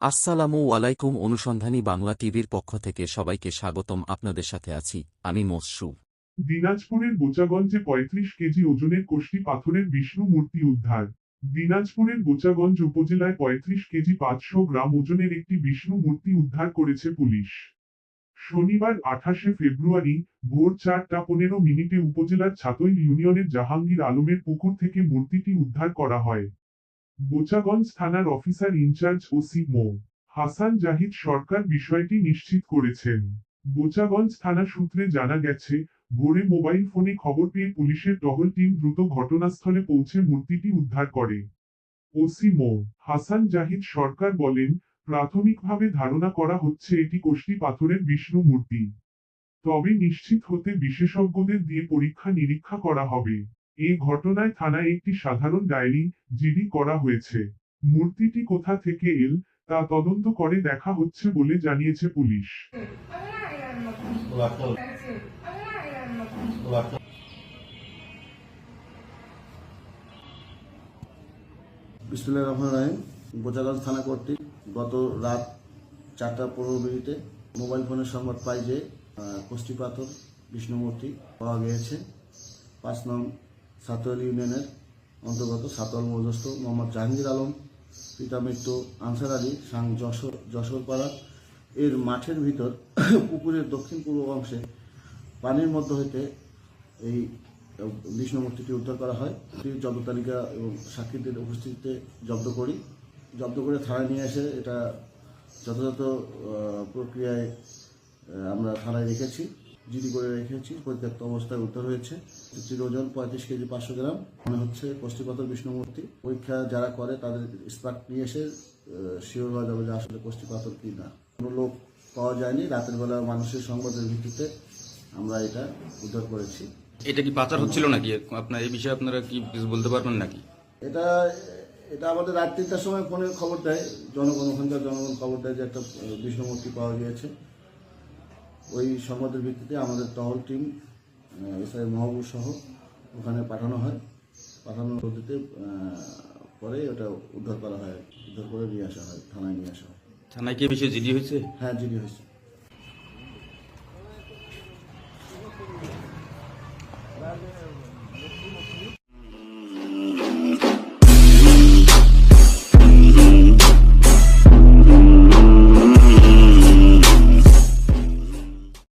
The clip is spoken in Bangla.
আসসালামু আলাইকুম অনুসন্ধানী বাংলা টিভির পক্ষ থেকে সবাইকে স্বাগতম, আপনাদের সাথে আছি আমি মসরু। দিনাজপুরের বোচাগঞ্জে পঁয়ত্রিশ কেজি ওজনের কোষ্টি পাথরের বিষ্ণু মূর্তি উদ্ধার। দিনাজপুরের বোচাগঞ্জ উপজেলায় পঁয়ত্রিশ কেজি পাঁচশো গ্রাম ওজনের একটি বিষ্ণু মূর্তি উদ্ধার করেছে পুলিশ। শনিবার আঠাশে ফেব্রুয়ারি, ভোর চারটা পনেরো মিনিটে উপজেলার ছাতইল ইউনিয়নের জাহাঙ্গীর আলমের পুকুর থেকে মূর্তিটি উদ্ধার করা হয়। বোচাগঞ্জ থানার officer in charge OC Md. Hasan Zahid Sarkar বিষয়টি নিশ্চিত করেছেন। বোচাগঞ্জ থানা সূত্রে জানা গেছে, ভোরে মোবাইল ফোনে খবর পেয়ে পুলিশের টহল টিম দ্রুত ঘটনাস্থলে পৌঁছে মূর্তিটি উদ্ধার করে। ওসি মো. হাসান জাহিদ সরকার বলেন, প্রাথমিকভাবে ধারণা করা হচ্ছে এটি কোষ্টি পাথরের বিষ্ণু মূর্তি। তবে নিশ্চিত হতে বিশেষজ্ঞদের দিয়ে পরীক্ষা নিরীক্ষা করা হবে। এ ঘটনায় থানায় একটি সাধারণ ডায়েরি জিডি করা হয়েছে। মূর্তিটি কোথা থেকে এল, তা তদন্ত করে দেখা হচ্ছে বলে জানিয়েছে পুলিশ। রহমান বোচাগঞ্জ থানা কর্তৃক গত রাত চারটা পনেরো মিনিটে মোবাইল ফোনের সংবাদ পাই যে কষ্টি পাথর, বিষ্ণুমূর্তি পাওয়া গিয়েছে। পাঁচ নং সাতোয়াল ইউনিয়নের অন্তর্গত সাতোয়াল মজস্ত মোহাম্মদ জাহাঙ্গীর আলম, পিতা মৃত্যু আনসার আলী, সাং যশোর যশোরপাড়া এর মাঠের ভিতর পুকুরের দক্ষিণ পূর্ব অংশে পানির মধ্য হইতে এই, বিষ্ণু মূর্তিটি উদ্ধার করা হয়। জব্দ তালিকা এবং সাক্ষীদের উপস্থিতিতে জব্দ করি। জব্দ করে থানায় নিয়ে এসে এটা যথাযথ প্রক্রিয়ায় আমরা থানায় রেখেছি। জিডি করে রেখেছি পরিত্যক্ত অবস্থায় উদ্ধার হয়েছে মূর্তির ওজন পঁয়ত্রিশ কেজি পাঁচশো গ্রাম মনে হচ্ছে কষ্টিপাথর বিষ্ণুমূর্তি। পরীক্ষা যারা করে তাদের স্পার্ট নিয়ে এসে শিওর হওয়া যাবে যে আসলে কষ্টিপাথর কি না কোনো লোক পাওয়া যায়নি রাতের বেলা মানুষের সংবাদের ভিত্তিতে আমরা এটা উদ্ধার করেছি। এটা কি পাচার হচ্ছিল নাকি? আপনার এই বিষয়ে আপনারা কি কিছু বলতে পারবেন নাকি? এটা এটা আমাদের রাত তিনটার সময় ফোনে খবর দেয় জনগণ ওখানকার জনগণ খবর দেয় যে একটা বিষ্ণুমূর্তি পাওয়া গিয়েছে। ওই সংবাদের ভিত্তিতে আমাদের টহল টিম এসআই মাহবুব সহ ওখানে পাঠানো হয়। পাঠানোর নদীতে পরে ওটা উদ্ধার করা হয়। উদ্ধার করে নিয়ে আসা হয় থানায় নিয়ে আসা হয়। থানায় কি বিষয়ে জিডি হয়েছে? হ্যাঁ জিডি হয়েছে।